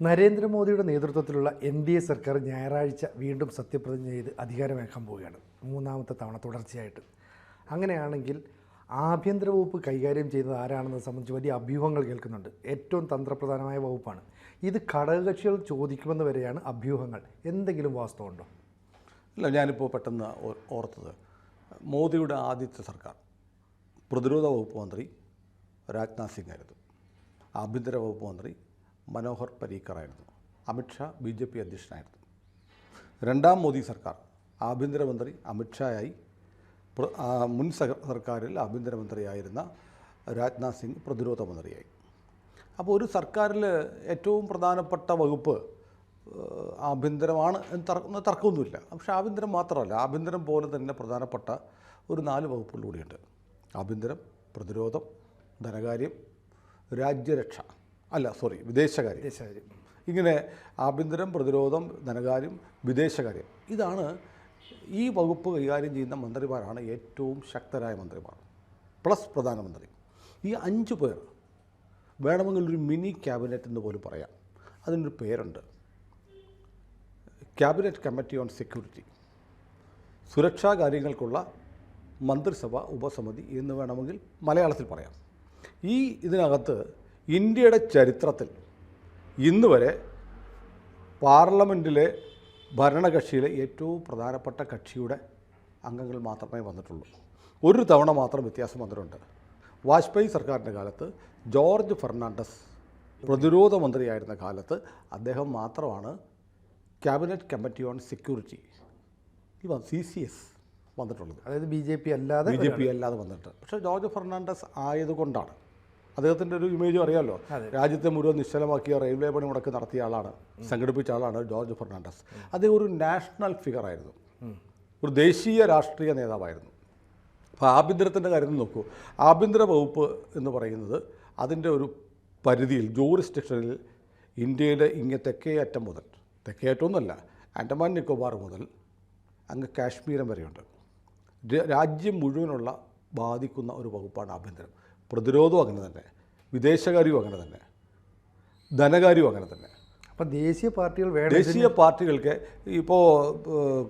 നരേന്ദ്രമോദിയുടെ നേതൃത്വത്തിലുള്ള N D A സർക്കാർ ഞായറാഴ്ച വീണ്ടും സത്യപ്രതിജ്ഞ ചെയ്ത് അധികാരമേക്കാൻ പോവുകയാണ്. മൂന്നാമത്തെ തവണ തുടർച്ചയായിട്ട്. അങ്ങനെയാണെങ്കിൽ ആഭ്യന്തര വകുപ്പ് കൈകാര്യം ചെയ്യുന്നത് ആരാണെന്നത് സംബന്ധിച്ച് വലിയ അഭ്യൂഹങ്ങൾ കേൾക്കുന്നുണ്ട്. ഏറ്റവും തന്ത്രപ്രധാനമായ വകുപ്പാണ്. ഇത് ഘടകകക്ഷികൾ ചോദിക്കുമെന്ന് വരെയാണ് അഭ്യൂഹങ്ങൾ. എന്തെങ്കിലും വാസ്തവമുണ്ടോ അല്ല ഞാനിപ്പോൾ പെട്ടെന്ന് ഓർത്തത്. മോദിയുടെ ആദ്യത്തെ സർക്കാർ പ്രതിരോധ വകുപ്പ് മന്ത്രി രാജ്നാഥ് സിംഗ് ആയിരുന്നു. ആഭ്യന്തര വകുപ്പ് മന്ത്രി മനോഹർ പരീക്കറായിരുന്നു. അമിത്ഷാ ബി ജെ പി അധ്യക്ഷനായിരുന്നു. രണ്ടാം മോദി സർക്കാർ ആഭ്യന്തരമന്ത്രി അമിത്ഷായായി മുൻ സർക്കാരിൽ ആഭ്യന്തരമന്ത്രിയായിരുന്ന രാജ്നാഥ് സിംഗ് പ്രതിരോധ മന്ത്രിയായി അപ്പോൾ ഒരു സർക്കാരിൽ ഏറ്റവും പ്രധാനപ്പെട്ട വകുപ്പ് ആഭ്യന്തരമാണ് എന്ന് തർക്കമൊന്നുമില്ല. പക്ഷേ ആഭ്യന്തരം മാത്രമല്ല ആഭ്യന്തരം പോലെ തന്നെ പ്രധാനപ്പെട്ട ഒരു നാല് വകുപ്പുകൾ കൂടിയുണ്ട് ആഭ്യന്തരം പ്രതിരോധം ധനകാര്യം രാജ്യരക്ഷ. അല്ല സോറി വിദേശകാര്യം. വിദേശകാര്യം. ഇങ്ങനെ ആഭ്യന്തരം പ്രതിരോധം ധനകാര്യം വിദേശകാര്യം. ഇതാണ് ഈ വകുപ്പ് കൈകാര്യം ചെയ്യുന്ന മന്ത്രിമാരാണ് ഏറ്റവും ശക്തരായ മന്ത്രിമാർ. പ്ലസ് പ്രധാനമന്ത്രി. ഈ അഞ്ച് പേർ വേണമെങ്കിൽ ഒരു മിനി ക്യാബിനറ്റ് എന്ന് പോലും പറയാം. അതിനൊരു പേരുണ്ട്. Cabinet committee on security. സുരക്ഷാ കാര്യങ്ങൾക്കുള്ള മന്ത്രിസഭ ഉപസമിതി എന്ന് വേണമെങ്കിൽ മലയാളത്തിൽ പറയാം. ഈ ഇതിനകത്ത് ഇന്ത്യയുടെ ചരിത്രത്തിൽ ഇന്ന് വരെ പാർലമെന്റിലെ ഭരണകക്ഷിയിലെ ഏറ്റവും പ്രധാനപ്പെട്ട കക്ഷിയുടെ അംഗങ്ങൾ മാത്രമേ വന്നിട്ടുള്ളൂ. ഒരു തവണ മാത്രം വ്യത്യാസം വന്നിട്ടുണ്ട്. വാജ്പേയി സർക്കാരിന്റെ കാലത്ത് ജോർജ് ഫെർണാണ്ടസ് പ്രതിരോധ മന്ത്രിയായിരുന്ന കാലത്ത് അദ്ദേഹം മാത്രമാണ് ക്യാബിനറ്റ് കമ്മിറ്റി ഓൺ സെക്യൂരിറ്റി ഈ സി സി എസ് വന്നിട്ടുള്ളത്. അതായത് ബി ജെ പി അല്ലാതെ ബി ജെ പി അല്ലാതെ വന്നിട്ട്. പക്ഷേ ജോർജ് ഫെർണാണ്ടസ് ആയതുകൊണ്ടാണ് അദ്ദേഹത്തിന്റെ ഒരു ഇമേജും അറിയാമല്ലോ രാജ്യത്തെ മുഴുവൻ നിശ്ചലമാക്കിയ റെയിൽവേ പണി മുടക്ക് നടത്തിയ ആളാണ്. സംഘടിപ്പിച്ച ആളാണ് ജോർജ് ഫെർണാണ്ടസ്. അദ്ദേഹം ഒരു നാഷണൽ ഫിഗർ ആയിരുന്നു. ഒരു ദേശീയ രാഷ്ട്രീയ നേതാവായിരുന്നു. അപ്പോൾ ആഭ്യന്തരത്തിന്റെ കാര്യം നോക്കൂ. ആഭ്യന്തര വകുപ്പ് എന്ന് പറയുന്നത് അതിന്റെ ഒരു പരിധിയിൽ ജൂറിസ്ഡിക്ഷനിൽ ഇന്ത്യയുടെ ഇങ്ങ് തെക്കേ അറ്റം മുതൽ തെക്കേ അറ്റമൊന്നുമല്ല ആൻഡമാൻ നിക്കോബാർ മുതൽ അങ്ങ് കാശ്മീരം വരെയുണ്ട്. രാജ്യം മുഴുവനുള്ള ബാധിക്കുന്ന ഒരു വകുപ്പാണ് ആഭ്യന്തരം. പ്രതിരോധവും അങ്ങനെ തന്നെ. വിദേശകാര്യവും അങ്ങനെ തന്നെ. ധനകാര്യവും അങ്ങനെ തന്നെ. അപ്പം ദേശീയ പാർട്ടികൾ വേണം ദേശീയ പാർട്ടികൾക്ക് ഇപ്പോൾ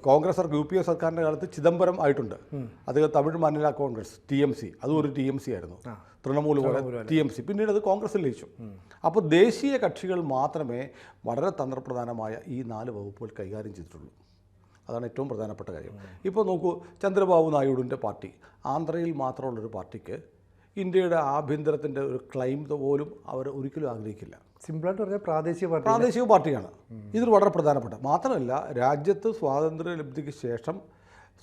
കോൺഗ്രസ് യു പി എ സർക്കാരിന്റെ കാലത്ത് ചിദംബരം ആയിട്ടുണ്ട്. അത് Tamil Maanila Congress T M C. അതും ഒരു ടി എം സി ആയിരുന്നു. തൃണമൂൽ പോലെ ടി എം സി. പിന്നീട് അത് കോൺഗ്രസ്സിൽ ലയിച്ചു. അപ്പോൾ ദേശീയ കക്ഷികൾ മാത്രമേ വളരെ തന്ത്രപ്രധാനമായ ഈ നാല് വകുപ്പുകൾ കൈകാര്യം ചെയ്തിട്ടുള്ളൂ. അതാണ് ഏറ്റവും പ്രധാനപ്പെട്ട കാര്യം. ഇപ്പോൾ നോക്കൂ ചന്ദ്രബാബു നായിഡുവിന്റെ പാർട്ടി. ആന്ധ്രയിൽ മാത്രമുള്ളൊരു പാർട്ടിക്ക് ഇന്ത്യയുടെ ആഭ്യന്തരത്തിന്റെ ഒരു ക്ലൈം പോലും അവർ ഒരിക്കലും ആഗ്രഹിക്കില്ല. സിമ്പിളായിട്ട് പറഞ്ഞാൽ പ്രാദേശിക പാർട്ടി പ്രാദേശിക പാർട്ടിയാണ്. ഇത് വളരെ പ്രധാനപ്പെട്ട മാത്രമല്ല രാജ്യത്ത് സ്വാതന്ത്ര്യ ലബ്ധിക്ക് ശേഷം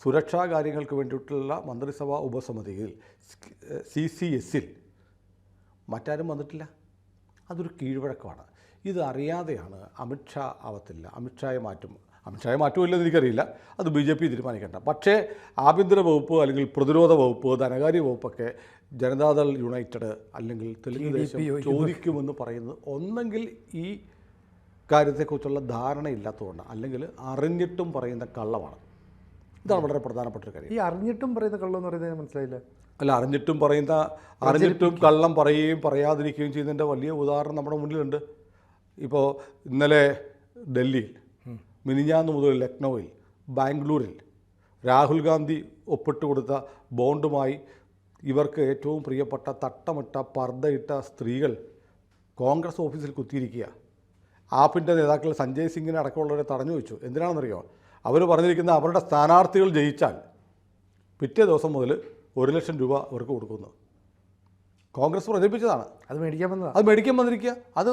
സുരക്ഷാ കാര്യങ്ങൾക്ക് വേണ്ടിയിട്ടുള്ള മന്ത്രിസഭാ ഉപസമിതിയിൽ സി സി എസിൽ മറ്റാരും വന്നിട്ടില്ല. അതൊരു കീഴ്വഴക്കമാണ്. ഇത് അറിയാതെയാണ് അമിത്ഷാ ആവത്തില്ല. അമിത്ഷായെ മാറ്റും. അമിത്ഷായെ മാറ്റുമില്ലെന്ന് എനിക്കറിയില്ല. അത് ബി ജെ പി തീരുമാനിക്കേണ്ട. പക്ഷേ ആഭ്യന്തര വകുപ്പ് അല്ലെങ്കിൽ പ്രതിരോധ വകുപ്പ് ധനകാര്യ വകുപ്പൊക്കെ ജനതാദൾ യുണൈറ്റഡ് അല്ലെങ്കിൽ തെലുങ്ക് ദേശം ചോദിക്കുമെന്ന് പറയുന്നത് ഒന്നെങ്കിൽ ഈ കാര്യത്തെക്കുറിച്ചുള്ള ധാരണ ധാരണയില്ലാത്തതുകൊണ്ട് അല്ലെങ്കിൽ അറിഞ്ഞിട്ടും പറയുന്ന കള്ളമാണ്. ഇതാണ് വളരെ പ്രധാനപ്പെട്ട ഒരു കാര്യം. ഈ അറിഞ്ഞിട്ടും പറയുന്ന കള്ളം എന്ന് പറയുന്നത് മനസ്സിലായില്ല? അല്ല അറിഞ്ഞിട്ടും പറയുന്ന അറിഞ്ഞിട്ടും കള്ളം പറയുകയും പറയാതിരിക്കുകയും ചെയ്യുന്നതിന്റെ വലിയ ഉദാഹരണം നമ്മുടെ മുന്നിലുണ്ട്. ഇപ്പോൾ ഇന്നലെ ഡൽഹിയിൽ മിനിഞ്ഞാന്ന് മുതൽ ലക്നൌവിൽ ബാംഗ്ലൂരിൽ രാഹുൽ ഗാന്ധി ഒപ്പിട്ട് കൊടുത്ത ബോണ്ടുമായി ഇവർക്ക് ഏറ്റവും പ്രിയപ്പെട്ട തട്ടമിട്ട പർദ്ദയിട്ട സ്ത്രീകൾ കോൺഗ്രസ് ഓഫീസിൽ കുത്തിയിരിക്കുക. ആപ്പിന്റെ നേതാക്കൾ സഞ്ജയ് സിംഗിനെ അടക്കമുള്ളവരെ തടഞ്ഞു വെച്ചു. എന്തിനാണെന്നറിയോ? അവർ പറഞ്ഞിരിക്കുന്ന അവരുടെ സ്ഥാനാർത്ഥികൾ ജയിച്ചാൽ പിറ്റേ ദിവസം മുതൽ ഒരു ലക്ഷം രൂപ അവർക്ക് കൊടുക്കുന്നു. കോൺഗ്രസ് പ്രചരിപ്പിച്ചതാണ്. അത് മേടിക്കാൻ വന്നതാണ് അത് മേടിക്കാൻ വന്നിരിക്കുക. അത്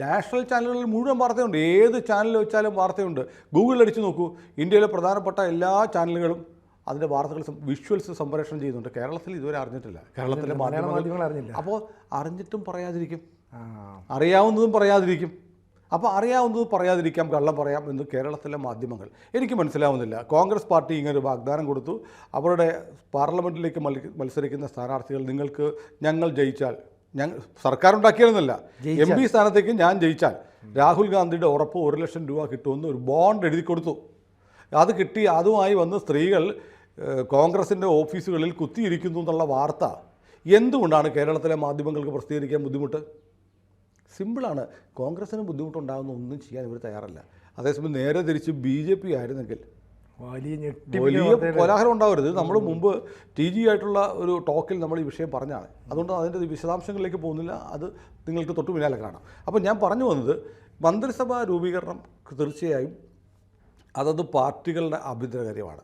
നാഷണൽ ചാനലുകളിൽ മുഴുവൻ വാർത്തയുണ്ട്. ഏത് ചാനൽ വെച്ചാലും വാർത്തയുണ്ട്. ഗൂഗിളിൽ അടിച്ചു നോക്കൂ. ഇന്ത്യയിലെ പ്രധാനപ്പെട്ട എല്ലാ ചാനലുകളും അതിന്റെ വാർത്തകൾ വിഷ്വൽസ് സംപ്രേഷണം ചെയ്യുന്നുണ്ട്. കേരളത്തിൽ ഇതുവരെ അറിഞ്ഞിട്ടില്ല. കേരളത്തിലെ മാധ്യമങ്ങൾ അറിഞ്ഞില്ല. അപ്പോൾ അറിഞ്ഞിട്ടും പറയാതിരിക്കും. അറിയാവുന്നതും പറയാതിരിക്കും. അപ്പോൾ അറിയാവുന്നത് പറയാതിരിക്കാം കള്ളം പറയാം എന്ന് കേരളത്തിലെ മാധ്യമങ്ങൾ. എനിക്ക് മനസ്സിലാവുന്നില്ല. കോൺഗ്രസ് പാർട്ടി ഇങ്ങനൊരു ഒരു വാഗ്ദാനം കൊടുത്തു. അവരുടെ പാർലമെന്റിലേക്ക് മത്സ- മത്സരിക്കുന്ന സ്ഥാനാർത്ഥികൾ നിങ്ങൾക്ക് ഞങ്ങൾ ജയിച്ചാൽ ഞങ്ങൾ സർക്കാർ ഉണ്ടാക്കിയതെന്നല്ല എം പി സ്ഥാനത്തേക്ക് ഞാൻ ജയിച്ചാൽ രാഹുൽ ഗാന്ധിയുടെ ഉറപ്പ് ഒരു ലക്ഷം രൂപ കിട്ടുമെന്ന് ഒരു ബോണ്ട് എഴുതി കൊടുത്തു. അത് കിട്ടി അതുമായി വന്ന് സ്ത്രീകൾ കോൺഗ്രസിന്റെ ഓഫീസുകളിൽ കുത്തിയിരിക്കുന്നു എന്നുള്ള വാർത്ത. എന്തുകൊണ്ടാണ് കേരളത്തിലെ മാധ്യമങ്ങൾക്ക് പ്രസിദ്ധീകരിക്കാൻ ബുദ്ധിമുട്ട്? സിമ്പിളാണ്. കോൺഗ്രസ്സിന് ബുദ്ധിമുട്ടുണ്ടാകുന്ന ഒന്നും ചെയ്യാൻ ഇവർ തയ്യാറല്ല. അതേസമയം നേരെ തിരിച്ച് ബി ജെ പി ആയിരുന്നെങ്കിൽ വലിയ വലിയ കോലാഹലം ഉണ്ടാവരുത്. നമ്മൾ മുമ്പ് ടി ജി ആയിട്ടുള്ള ഒരു ടോക്കിൽ നമ്മൾ ഈ വിഷയം പറഞ്ഞാണ് അതുകൊണ്ട് അതിന്റെ വിശദാംശങ്ങളിലേക്ക് പോകുന്നില്ല. അത് നിങ്ങൾക്ക് തൊട്ട് പിന്നാലെ കാണാം അപ്പോൾ ഞാൻ പറഞ്ഞു വന്നത് മന്ത്രിസഭാ രൂപീകരണം തീർച്ചയായും അതത് പാർട്ടികളുടെ ആഭ്യന്തര കാര്യമാണ്.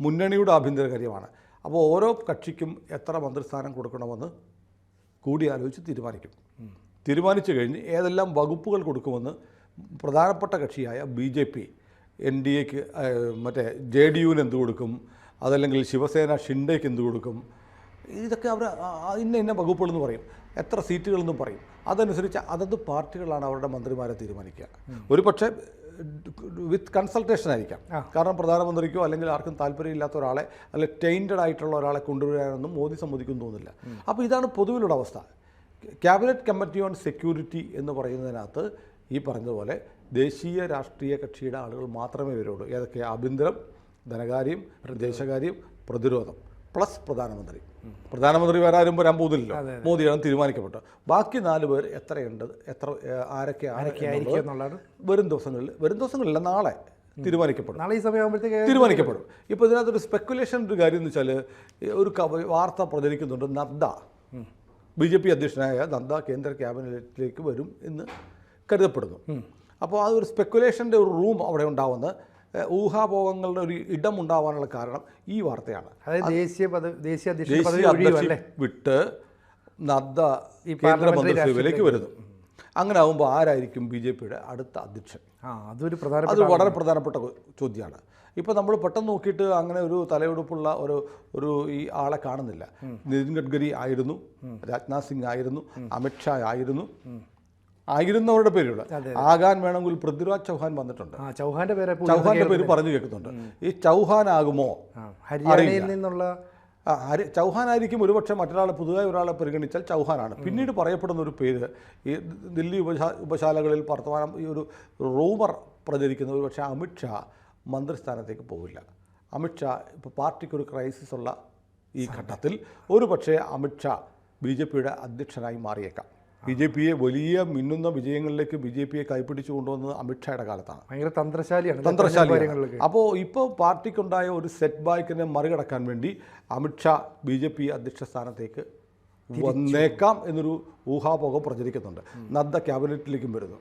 മുന്നണിയുടെ ആഭ്യന്തര കാര്യമാണ്. അപ്പോൾ ഓരോ കക്ഷിക്കും എത്ര മന്ത്രിസ്ഥാനം കൊടുക്കണമെന്ന് കൂടിയാലോചിച്ച് തീരുമാനിക്കും. തീരുമാനിച്ചു കഴിഞ്ഞ് ഏതെല്ലാം വകുപ്പുകൾ കൊടുക്കുമെന്ന് പ്രധാനപ്പെട്ട കക്ഷിയായ B J P N D എക്ക് മറ്റേ ജെ ഡി യുവിന് എന്ത് കൊടുക്കും? അതല്ലെങ്കിൽ ശിവസേന ഷിൻഡേക്ക് എന്ത് കൊടുക്കും? ഇതൊക്കെ അവർ ഇന്ന ഇന്ന വകുപ്പുകളെന്ന് പറയും. എത്ര സീറ്റുകളെന്നും പറയും. അതനുസരിച്ച് അതത് പാർട്ടികളാണ് അവരുടെ മന്ത്രിമാരെ തീരുമാനിക്കുക. ഒരു പക്ഷേ വിത്ത് കൺസൾട്ടേഷൻ ആയിരിക്കാം. കാരണം പ്രധാനമന്ത്രിക്കോ അല്ലെങ്കിൽ ആർക്കും താല്പര്യമില്ലാത്ത ഒരാളെ അല്ലെങ്കിൽ ടൈന്റഡ് ആയിട്ടുള്ള ഒരാളെ കൊണ്ടുവരാനൊന്നും മോദി സമ്മതിക്കുമെന്ന് തോന്നുന്നില്ല. അപ്പോൾ ഇതാണ് പൊതുവിലുള്ള അവസ്ഥ. ക്യാബിനറ്റ് കമ്മിറ്റി ഓൺ സെക്യൂരിറ്റി എന്ന് പറയുന്നതിനകത്ത് ഈ പറഞ്ഞതുപോലെ ദേശീയ രാഷ്ട്രീയ കക്ഷിയുടെ ആളുകൾ മാത്രമേ വരുള്ളൂ. ഏതൊക്കെ? ആഭ്യന്തരം ധനകാര്യം ദേശകാര്യം പ്രതിരോധം പ്ലസ് പ്രധാനമന്ത്രി. പ്രധാനമന്ത്രി വേറെ ആരും വരാൻ പോകുന്നില്ലല്ലോ. മോദിയാണ് തീരുമാനിക്കപ്പെട്ടത്. ബാക്കി നാല് പേർ എത്രയുണ്ട്? എത്ര ആരൊക്കെ എന്നുള്ളതാണ് വരും ദിവസങ്ങളിൽ വരും ദിവസങ്ങളില്ല നാളെ തീരുമാനിക്കപ്പെടും. നാളെ ഈ സമയമാകുമ്പോഴത്തേക്ക് തീരുമാനിക്കപ്പെടും. ഇപ്പോൾ ഇതിനകത്തൊരു സ്പെക്കുലേഷൻ ഒരു കാര്യം എന്ന് വെച്ചാൽ ഒരു വാർത്ത പ്രചരിക്കുന്നുണ്ട് നദ്ദ. ബി ജെ പി അധ്യക്ഷനായ നദ്ദ കേന്ദ്ര ക്യാബിനറ്റിലേക്ക് വരും എന്ന് കരുതപ്പെടുന്നു. അപ്പോൾ അതൊരു സ്പെക്കുലേഷന്റെ ഒരു റൂം അവിടെ ഉണ്ടാവുന്ന ഊഹാപോഹങ്ങളുടെ ഒരു ഇടം ഉണ്ടാവാനുള്ള കാരണം ഈ വാർത്തയാണ്. അതായത് ദേശീയ ദേശീയ അധ്യക്ഷ വിട്ട് നദ്ദ ഈ കേന്ദ്ര പാർലമെന്ററി മന്ത്രിസഭയിലേക്ക് വരുന്നു. അങ്ങനെ ആകുമ്പോൾ ആരായിരിക്കും ബി ജെ പിയുടെ അടുത്ത അധ്യക്ഷൻ? ആ അതൊരു പ്രധാന അത് വളരെ പ്രധാനപ്പെട്ട ചോദ്യമാണ്. ഇപ്പോൾ നമ്മൾ പെട്ടെന്ന് നോക്കിയിട്ട് അങ്ങനെ ഒരു തലയെടുപ്പുള്ള ഒരു ഒരു ഈ ആളെ കാണുന്നില്ല. നിതിൻ ഗഡ്കരി ആയിരുന്നു. രാജ്നാഥ് സിംഗ് ആയിരുന്നു. അമിത്ഷാ ആയിരുന്നു. ആയിരുന്നവരുടെ പേരുള്ള ആകാൻ വേണമെങ്കിൽ പൃഥ്വിരാജ് ചൗഹാൻ വന്നിട്ടുണ്ട്. ചൗഹാന്റെ പേര് ചൗഹാന്റെ പേര് പറഞ്ഞു കേൾക്കുന്നുണ്ട്. ഈ ചൗഹാൻ ആകുമോ ഹരിയാനയിൽ നിന്നുള്ള ആര് ചൗഹാനായിരിക്കും ഒരുപക്ഷെ മറ്റൊരാളെ പുതുതായി ഒരാളെ പരിഗണിച്ചാൽ ചൗഹാനാണ്. പിന്നീട് പറയപ്പെടുന്ന ഒരു പേര് ഈ ദില്ലി ഉപശാ ഉപശാലകളിൽ വർത്തമാനം ഈ ഒരു റൂമർ പ്രചരിക്കുന്ന ഒരു പക്ഷേ അമിത്ഷാ മന്ത്രിസ്ഥാനത്തേക്ക് പോവില്ല. അമിത്ഷാ ഇപ്പോൾ പാർട്ടിക്കൊരു ക്രൈസിസ് ഉള്ള ഈ ഘട്ടത്തിൽ ഒരു പക്ഷേ അമിത്ഷാ ബി ജെ പിയുടെ അധ്യക്ഷനായി മാറിയേക്കാം. ബി ജെ പിയെ വലിയ മിന്നുന്ന വിജയങ്ങളിലേക്ക് ബി ജെ പിയെ കൈപ്പിടിച്ചു കൊണ്ടുവന്നത് അമിത്ഷായുടെ കാലത്താണ്. ഭയങ്കര തന്ത്രശാലിയാണ്. തന്ത്രശാലി അപ്പോൾ ഇപ്പോൾ പാർട്ടിക്കുണ്ടായ ഒരു സെറ്റ് ബാക്കിനെ മറികടക്കാൻ വേണ്ടി അമിത്ഷാ ബി ജെ പി അധ്യക്ഷ സ്ഥാനത്തേക്ക് വന്നേക്കാം എന്നൊരു ഊഹാപോഹം പ്രചരിക്കുന്നുണ്ട്. നദ്ദ ക്യാബിനറ്റിലേക്കും വരുന്നു.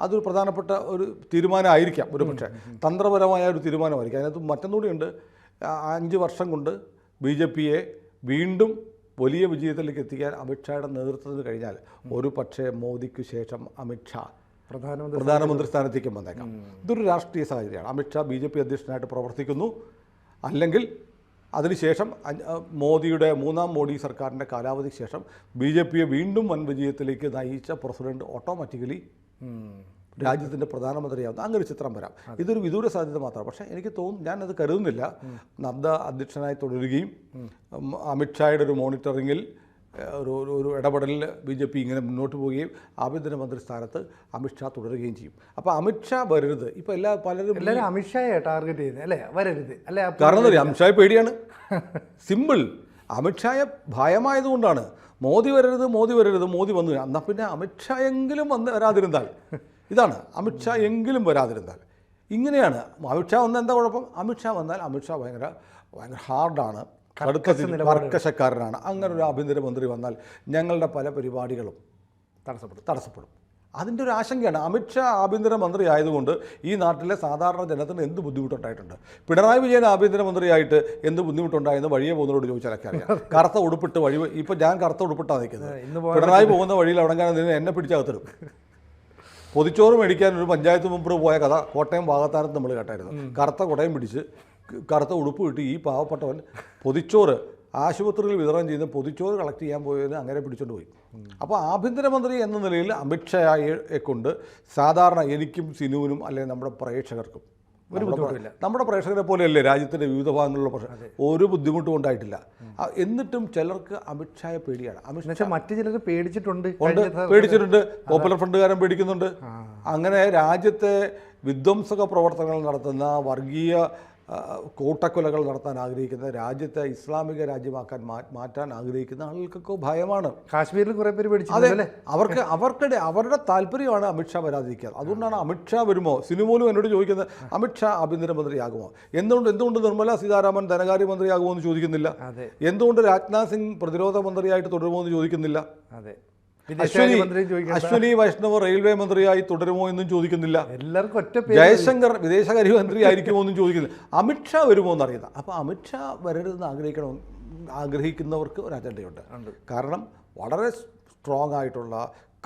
അതൊരു പ്രധാനപ്പെട്ട ഒരു തീരുമാനമായിരിക്കാം ഒരു പക്ഷേ. തന്ത്രപരമായ ഒരു തീരുമാനമായിരിക്കാം. അതിനകത്ത് മറ്റൊന്നുകൂടിയുണ്ട്. അഞ്ച് വർഷം കൊണ്ട് ബി ജെ പിയെ വീണ്ടും വലിയ വിജയത്തിലേക്ക് എത്തിക്കാൻ അമിത്ഷായുടെ നേതൃത്വത്തിന് കഴിഞ്ഞാൽ ഒരു പക്ഷേ മോദിക്ക് ശേഷം അമിത്ഷാ പ്രധാനമന്ത്രി പ്രധാനമന്ത്രി സ്ഥാനത്തേക്കും വന്നേക്കാം. ഇതൊരു രാഷ്ട്രീയ സാഹചര്യമാണ്. അമിത്ഷാ ബി ജെ പി അധ്യക്ഷനായിട്ട് പ്രവർത്തിക്കുന്നു. അല്ലെങ്കിൽ അതിനുശേഷം മോദിയുടെ മൂന്നാം മോഡി സർക്കാരിന്റെ കാലാവധിക്ക് ശേഷം ബി ജെ പിയെ വീണ്ടും വൻ വിജയത്തിലേക്ക് നയിച്ച പ്രസിഡന്റ് ഓട്ടോമാറ്റിക്കലി. രാജ്യത്തിന്റെ പ്രധാനമന്ത്രിയാവുന്ന അങ്ങനെ ഒരു ചിത്രം വരാം. ഇതൊരു വിദൂര സാധ്യത മാത്രമാണ് പക്ഷേ എനിക്ക് തോന്നുന്നു ഞാനത് കരുതുന്നില്ല. നദ്ദ അധ്യക്ഷനായി തുടരുകയും അമിത്ഷായുടെ ഒരു മോണിറ്ററിങ്ങിൽ ഒരു ഒരു ഒരു ഇടപെടലിൽ ബി ജെ പി ഇങ്ങനെ മുന്നോട്ട് പോവുകയും ആഭ്യന്തരമന്ത്രി സ്ഥാനത്ത് അമിത്ഷാ തുടരുകയും ചെയ്യും. അപ്പോൾ അമിത്ഷാ വരരുത്. ഇപ്പോൾ എല്ലാ പലരും എല്ലാവരും അമിത്ഷായെ ടാർഗറ്റ് ചെയ്യുന്നത് അല്ലേ? വരരുത്. അല്ലേ? കാരണം അമിത്ഷായെ പേടിയാണ്. സിമ്പിൾ അമിത്ഷായെ ഭയമായതുകൊണ്ടാണ് മോദി വരരുത് മോദി വരരുത് മോദി വന്നു. എന്നാൽ പിന്നെ അമിത്ഷായെങ്കിലും വന്ന് വരാതിരുന്നാൽ. ഇതാണ്. അമിത്ഷാ എങ്കിലും വരാതിരുന്നാൽ. ഇങ്ങനെയാണ്. അമിത്ഷാ വന്നാൽ എന്താ കുഴപ്പം? അമിത്ഷാ വന്നാൽ അമിത്ഷാ ഭയങ്കര ഭയങ്കര ഹാർഡാണ് കടുത്ത കർക്കശക്കാരനാണ് അങ്ങനെ ഒരു ആഭ്യന്തരമന്ത്രി വന്നാൽ ഞങ്ങളുടെ പല പരിപാടികളും തടസ്സപ്പെടും. തടസ്സപ്പെടും. അതിന്റെ ഒരു ആശങ്കയാണ്. അമിത്ഷാ ആഭ്യന്തരമന്ത്രി ആയതുകൊണ്ട് ഈ നാട്ടിലെ സാധാരണ ജനത്തിന് എന്ത് ബുദ്ധിമുട്ടുണ്ടായിട്ടുണ്ട്? പിണറായി വിജയൻ ആഭ്യന്തരമന്ത്രിയായിട്ട് എന്ത് ബുദ്ധിമുട്ടുണ്ടായെന്ന് വഴിയെ പോകുന്നതോട് ചോദിച്ചാലൊക്കെ അറിയാം. കറുത്ത ഉടുപ്പിട്ട് വഴി ഇപ്പം ഞാൻ കറുത്ത ഉടുപ്പിട്ടാണ് നിൽക്കുന്നത്. പിണറായി പോകുന്ന വഴിയിൽ അവിടെ നിന്ന് എന്നെ പിടിച്ചകത്തിടും പൊതിച്ചോറ് മേടിക്കാൻ ഒരു പഞ്ചായത്ത് മുമ്പ് പോയ കഥ കോട്ടയം ഭാഗത്താരത്ത് നമ്മൾ കേട്ടായിരുന്നു. കറുത്ത കുടയും പിടിച്ച് കറുത്ത ഉടുപ്പ് കിട്ടി ഈ പാവപ്പെട്ടവൻ പൊതിച്ചോറ് ആശുപത്രിയിൽ വിതരണം ചെയ്യുന്ന പൊതിച്ചോറ് കളക്ട് ചെയ്യാൻ പോയതിന് അങ്ങനെ പിടിച്ചോണ്ട് പോയി. അപ്പോൾ ആഭ്യന്തരമന്ത്രി എന്ന നിലയിൽ അമിത്ഷായെ കൊണ്ട് സാധാരണ എനിക്കും സിനുവിനും അല്ലെങ്കിൽ നമ്മുടെ പ്രേക്ഷകർക്കും ഒരു ബുദ്ധിമുട്ടില്ല നമ്മുടെ പ്രേക്ഷകരെ പോലെയല്ലേ രാജ്യത്തിന്റെ വിവിധ ഭാഗങ്ങളിലുള്ള പ്രശ്നം? ഒരു ബുദ്ധിമുട്ടും ഉണ്ടായിട്ടില്ല. എന്നിട്ടും ചിലർക്ക് അമിത്ഷായെ പേടിയാണ്. അമിത്ഷാ മറ്റു ചിലർ പേടിച്ചിട്ടുണ്ട്. പേടിച്ചിട്ടുണ്ട്. പോപ്പുലർ ഫ്രണ്ടുകാരൻ പേടിക്കുന്നുണ്ട്. അങ്ങനെ രാജ്യത്തെ വിധ്വംസക പ്രവർത്തനങ്ങൾ നടത്തുന്ന വർഗീയ കൂട്ടക്കൊലകൾ നടത്താൻ ആഗ്രഹിക്കുന്ന രാജ്യത്തെ ഇസ്ലാമിക രാജ്യമാക്കാൻ മാറ്റാൻ ആഗ്രഹിക്കുന്ന ആളുകൾക്കൊക്കെ ഭയമാണ്. കാശ്മീരിൽ കുറെ പേര് അതെ പേടിച്ചിട്ടുണ്ട് അവർക്ക് അവർക്കിടെ അവരുടെ താല്പര്യമാണ് അമിത്ഷാ വരാതിരിക്കുക അതുകൊണ്ടാണ് അമിത്ഷാ വരുമോ? സിനിമയിലും എന്നോട് ചോദിക്കുന്നത് അമിത്ഷാ ആഭ്യന്തരമന്ത്രിയാകുമോ? എന്തുകൊണ്ട് എന്തുകൊണ്ട് നിർമ്മല സീതാരാമൻ ധനകാര്യമന്ത്രിയാകുമോ എന്ന് ചോദിക്കുന്നില്ല? അതെ. എന്തുകൊണ്ട് രാജ്നാഥ് സിംഗ് പ്രതിരോധ മന്ത്രിയായിട്ട് തുടരുമോ എന്ന് ചോദിക്കുന്നില്ല? അതെ. അശ്വനി വൈഷ്ണവ് റെയിൽവേ മന്ത്രിയായി തുടരുമോ എന്നും ചോദിക്കുന്നില്ല. എല്ലാവർക്കും ഒറ്റ ജയശങ്കർ വിദേശകാര്യ മന്ത്രി ആയിരിക്കുമോ എന്നും ചോദിക്കുന്നില്ല. അമിത്ഷാ വരുമോ എന്നറിയില്ല. അപ്പോൾ അമിത്ഷാ വരരുതെന്ന് ആഗ്രഹിക്കണം ആഗ്രഹിക്കുന്നവർക്ക് ഒരു അജണ്ടയുണ്ട്. കാരണം വളരെ സ്ട്രോങ് ആയിട്ടുള്ള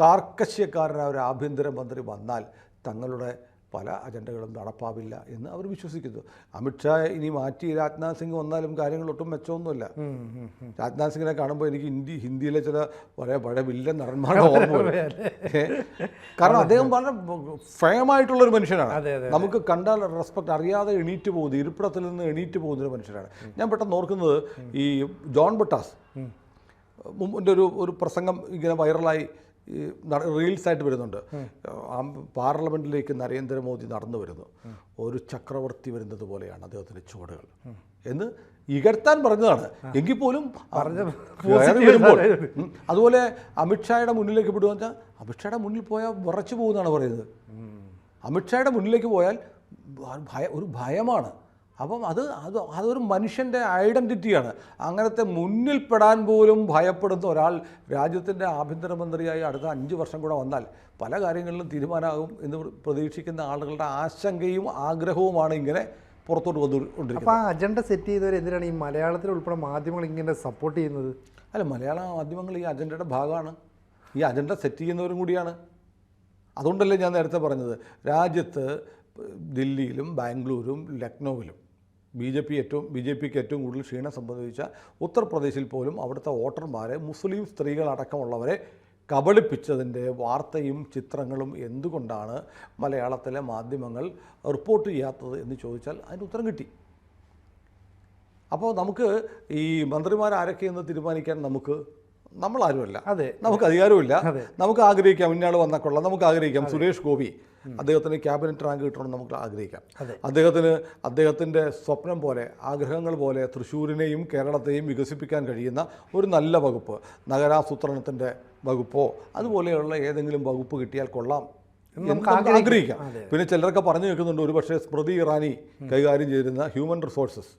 കാർക്കശ്യക്കാരനായ ഒരു ആഭ്യന്തരമന്ത്രി വന്നാൽ തങ്ങളുടെ പല അജണ്ടകളും നടപ്പാവില്ല എന്ന് അവർ വിശ്വസിക്കുന്നു. അമിത്ഷാ ഇനി മാറ്റി രാജ്നാഥ് സിംഗ് വന്നാലും കാര്യങ്ങൾ ഒട്ടും മെച്ചമൊന്നുമില്ല. രാജ്നാഥ് സിംഗിനെ കാണുമ്പോൾ എനിക്ക് ഹിന്ദി ഹിന്ദിയിലെ ചില വളരെ പഴയ വില്ലൻ നടന്മാരുടെ ഓർമ്മ. കാരണം അദ്ദേഹം വളരെ ഫേമായിട്ടുള്ളൊരു മനുഷ്യനാണ്. നമുക്ക് കണ്ടാൽ റെസ്പെക്ട് അറിയാതെ എണീറ്റ് പോകുന്നത് ഇരിപ്പിടത്തിൽ നിന്ന് എണീറ്റ് പോകുന്ന ഒരു മനുഷ്യനാണ്. ഞാൻ പെട്ടെന്ന് ഓർക്കുന്നത് ഈ ജോൺ ബട്ടാസ്. മുമ്പിന്റെ ഒരു ഒരു പ്രസംഗം ഇങ്ങനെ വൈറലായി. ഈ റീൽസ് റീൽസായിട്ട് വരുന്നുണ്ട്. ആ പാർലമെന്റിലേക്ക് നരേന്ദ്രമോദി നടന്നു വരുന്നു. ഒരു ചക്രവർത്തി വരുന്നത് പോലെയാണ് അദ്ദേഹത്തിന്റെ ചുവടുകൾ. എന്ന് ഇകഴ്ത്താൻ പറഞ്ഞതാണ്. എങ്കിൽ പോലും വരുമ്പോൾ അതുപോലെ അമിത്ഷായുടെ മുന്നിലേക്ക് വിടുക വെച്ചാൽ അമിത്ഷായുടെ മുന്നിൽ പോയാൽ വിറച്ചു പോകുന്നതാണ് പറയുന്നത്. അമിത്ഷായുടെ മുന്നിലേക്ക് പോയാൽ ഭയ ഒരു ഭയമാണ്. അപ്പം അത് അത് അതൊരു മനുഷ്യന്റെ ഐഡന്റിറ്റിയാണ്. അങ്ങനത്തെ മുന്നിൽ പെടാൻ പോലും ഭയപ്പെടുന്ന ഒരാൾ രാജ്യത്തിന്റെ ആഭ്യന്തരമന്ത്രിയായി അടുത്ത അഞ്ച് വർഷം കൂടെ വന്നാൽ പല കാര്യങ്ങളിലും തീരുമാനമാകും എന്ന് പ്രതീക്ഷിക്കുന്ന ആളുകളുടെ ആശങ്കയും ആഗ്രഹവുമാണ് ഇങ്ങനെ പുറത്തോട്ട് വന്നുകൊണ്ടിരിക്കുന്നത് അപ്പം ആ അജണ്ട സെറ്റ് ചെയ്തവർ എന്തിനാണ് ഈ മലയാളത്തിൽ ഉൾപ്പെടെ മാധ്യമങ്ങൾ ഇങ്ങനെ സപ്പോർട്ട് ചെയ്യുന്നത്? അല്ല മലയാള മാധ്യമങ്ങൾ ഈ അജണ്ടയുടെ ഭാഗമാണ്. ഈ അജണ്ട സെറ്റ് ചെയ്യുന്നവരും കൂടിയാണ്. അതുകൊണ്ടല്ലേ ഞാൻ നേരത്തെ പറഞ്ഞത്. രാജ്യത്ത് ദില്ലിയിലും ബാംഗ്ലൂരും ലക്നൌവിലും ബി ജെ പി ഏറ്റവും ബി ജെ പിക്ക് ഏറ്റവും കൂടുതൽ ക്ഷീണം സംഭവിച്ച ഉത്തർപ്രദേശിൽ പോലും അവിടുത്തെ വോട്ടർമാരെ മുസ്ലിം സ്ത്രീകളടക്കമുള്ളവരെ കബളിപ്പിച്ചതിന്റെ വാർത്തയും ചിത്രങ്ങളും എന്തുകൊണ്ടാണ് മലയാളത്തിലെ മാധ്യമങ്ങൾ റിപ്പോർട്ട് ചെയ്യാത്തത് എന്ന് ചോദിച്ചാൽ അതിന് ഉത്തരം കിട്ടി. അപ്പോൾ നമുക്ക് ഈ മന്ത്രിമാരാരൊക്കെയെന്ന് തീരുമാനിക്കാൻ നമുക്ക് നമ്മളാരുമല്ല. അതെ. നമുക്ക് അധികാരമില്ല. നമുക്ക് ആഗ്രഹിക്കാം ഇന്നയാൾ വന്നാൽ കൊള്ളാം. നമുക്ക് ആഗ്രഹിക്കാം. സുരേഷ് ഗോപി അദ്ദേഹത്തിന് ക്യാബിനറ്റ് റാങ്ക് കിട്ടണം നമുക്ക് ആഗ്രഹിക്കാം. അദ്ദേഹത്തിന് അദ്ദേഹത്തിന്റെ സ്വപ്നം പോലെ ആഗ്രഹങ്ങൾ പോലെ തൃശ്ശൂരിനെയും കേരളത്തെയും വികസിപ്പിക്കാൻ കഴിയുന്ന ഒരു നല്ല വകുപ്പ് നഗരാസൂത്രണത്തിന്റെ വകുപ്പോ അതുപോലെയുള്ള ഏതെങ്കിലും വകുപ്പ് കിട്ടിയാൽ കൊള്ളാം നമുക്ക് ആഗ്രഹിക്കാം. പിന്നെ ചിലരൊക്കെ പറഞ്ഞു കേൾക്കുന്നുണ്ട് ഒരു പക്ഷേ സ്മൃതി ഇറാനി കൈകാര്യം ചെയ്തിരുന്ന ഹ്യൂമൻ റിസോഴ്സസ്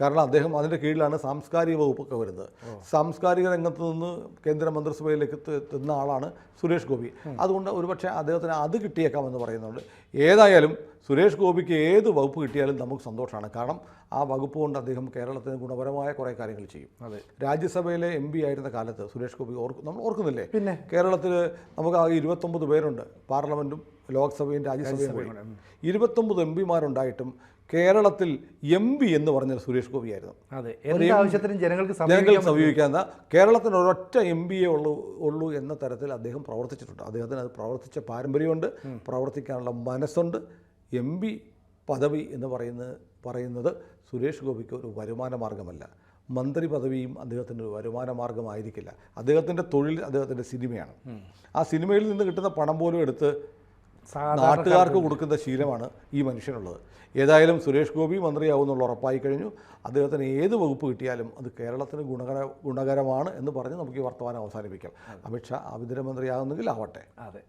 കാരണം അദ്ദേഹം അതിന്റെ കീഴിലാണ് സാംസ്കാരിക വകുപ്പൊക്കെ വരുന്നത്. സാംസ്കാരിക രംഗത്ത് നിന്ന് കേന്ദ്ര മന്ത്രിസഭയിലേക്ക് എത്ത- എത്തുന്ന ആളാണ് സുരേഷ് ഗോപി. അതുകൊണ്ട് ഒരുപക്ഷെ അദ്ദേഹത്തിന് അത് കിട്ടിയേക്കാമെന്ന് പറയുന്നുണ്ട്. ഏതായാലും സുരേഷ് ഗോപിക്ക് ഏത് വകുപ്പ് കിട്ടിയാലും നമുക്ക് സന്തോഷമാണ്. കാരണം ആ വകുപ്പ് കൊണ്ട് അദ്ദേഹം കേരളത്തിന് ഗുണപരമായ കുറേ കാര്യങ്ങൾ ചെയ്യും. അതെ. രാജ്യസഭയിലെ എം പി ആയിരുന്ന കാലത്ത് സുരേഷ് ഗോപി ഓർക്ക് നമ്മൾ ഓർക്കുന്നില്ലേ? പിന്നെ? കേരളത്തിൽ നമുക്ക് ആ ഇരുപത്തൊമ്പത് പേരുണ്ട്. പാർലമെന്റും ലോക്സഭയും രാജ്യസഭയും ഇരുപത്തൊമ്പത് എം പിമാരുണ്ടായിട്ടും കേരളത്തിൽ എം പി എന്ന് പറഞ്ഞ സുരേഷ് ഗോപിയായിരുന്നു. അതെ ആവശ്യത്തിനും ജനങ്ങൾക്ക് ജനങ്ങൾ സമീപിക്കാൻ സമീപിക്കാവുന്ന കേരളത്തിന് ഒരൊറ്റ എം പി എ ഉള്ളൂ ഉള്ളൂ എന്ന തരത്തിൽ അദ്ദേഹം പ്രവർത്തിച്ചിട്ടുണ്ട്. അദ്ദേഹത്തിന് അത് പ്രവർത്തിച്ച പാരമ്പര്യമുണ്ട് പ്രവർത്തിക്കാനുള്ള മനസ്സുണ്ട്. എം പി പദവി എന്ന് പറയുന്നത് പറയുന്നത് സുരേഷ് ഗോപിക്ക് ഒരു വരുമാന മാർഗമല്ല മന്ത്രി പദവിയും അദ്ദേഹത്തിന്റെ ഒരു വരുമാന മാർഗമായിരിക്കില്ല അദ്ദേഹത്തിന്റെ തൊഴിൽ അദ്ദേഹത്തിന്റെ സിനിമയാണ്. ആ സിനിമയിൽ നിന്ന് കിട്ടുന്ന പണം പോലും എടുത്ത് നാട്ടുകാർക്ക് കൊടുക്കുന്ന ശീലമാണ് ഈ മനുഷ്യനുള്ളത്. ഏതായാലും സുരേഷ് ഗോപി മന്ത്രിയാവുന്നുള്ള ഉറപ്പായി കഴിഞ്ഞു. അദ്ദേഹത്തിന് ഏത് വകുപ്പ് കിട്ടിയാലും അത് കേരളത്തിന് ഗുണകര ഗുണകരമാണ് എന്ന് പറഞ്ഞ് നമുക്ക് ഈ വർത്തമാനം അവസാനിപ്പിക്കാം. അമിത്ഷാ ആഭ്യന്തരമന്ത്രിയാകുന്നെങ്കിൽ ആവട്ടെ. അതെ.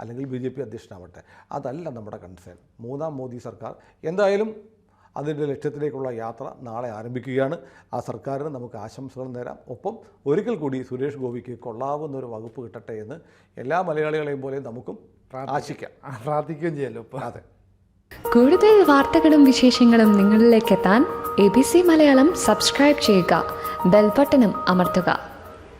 അല്ലെങ്കിൽ ബി ജെ പി അധ്യക്ഷനാവട്ടെ. അതല്ല നമ്മുടെ കൺസേൺ മൂന്നാം മോദി സർക്കാർ എന്തായാലും അതിന്റെ ലക്ഷ്യത്തിലേക്കുള്ള യാത്ര നാളെ ആരംഭിക്കുകയാണ്. ആ സർക്കാരിന് നമുക്ക് ആശംസകൾ നേരാം. ഒപ്പം ഒരിക്കൽ കൂടി സുരേഷ് ഗോപിക്ക് കൊള്ളാവുന്ന ഒരു വകുപ്പ് കിട്ടട്ടെ എന്ന് എല്ലാ മലയാളികളെയും പോലെ നമുക്കും ആശിക്കാം. ആ, പ്രാർത്ഥിക്കുകയും ഇപ്പൊ? അതെ. കൂടുതൽ വാർത്തകളും വിശേഷങ്ങളും നിങ്ങളിലേക്ക് എത്താൻ A B C Malayalam subscribe ചെയ്യുക. ബെൽബട്ടനും അമർത്തുക.